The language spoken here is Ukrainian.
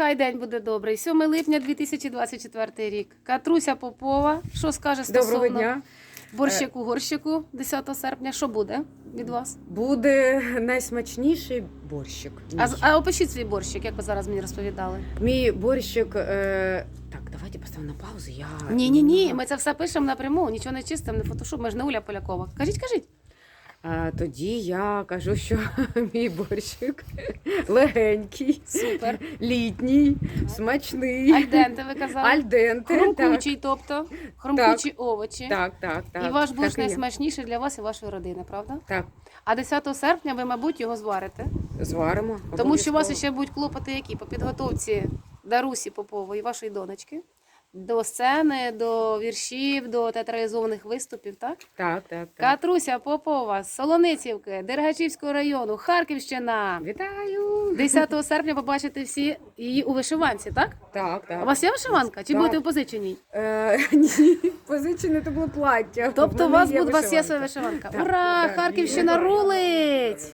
Хай день буде добрий. 7 липня 2024 рік. Катруся Попова. Що скаже стосовно Доброго дня. борщику горщику 10 серпня? Що буде від вас? Буде найсмачніший борщик. А, а опишіть свій борщик, як ви зараз мені розповідали. Мій борщик. Е... Так, давайте поставимо на паузу. Я Ні, ні, ні. Ми це все пишемо напряму, нічого не чистимо, не фотошоп. Ми ж не Уля Полякова. Кажіть, кажіть. А, тоді я кажу, що мій борщик легенький, Супер. літній, смачний. Альденте, ви казали. Альденте. Хрумкучий, тобто хрумкучі овочі. Так, так, так. і ваш борщ так найсмачніший для вас і вашої родини, правда? Так, А 10 серпня ви, мабуть, його зварите. зваримо. Тому що у вас ще будуть клопоти які по підготовці Дарусі Попової, вашої донечки, до сцени, до віршів, до театралізованих виступів, так? Так, так, так. Катруся Попова з Солоницівки, Дергачівського району, Харківщина. Вітаю! 10 серпня побачите всі її у вишиванці, так? Так, так. У вас є вишиванка? Чи Так. будете в позиченій? Е, ні, позичене то було плаття. Тобто у вас, є у вас є своя вишиванка. вишиванка. Так, Ура! так, Харківщина є. рулить!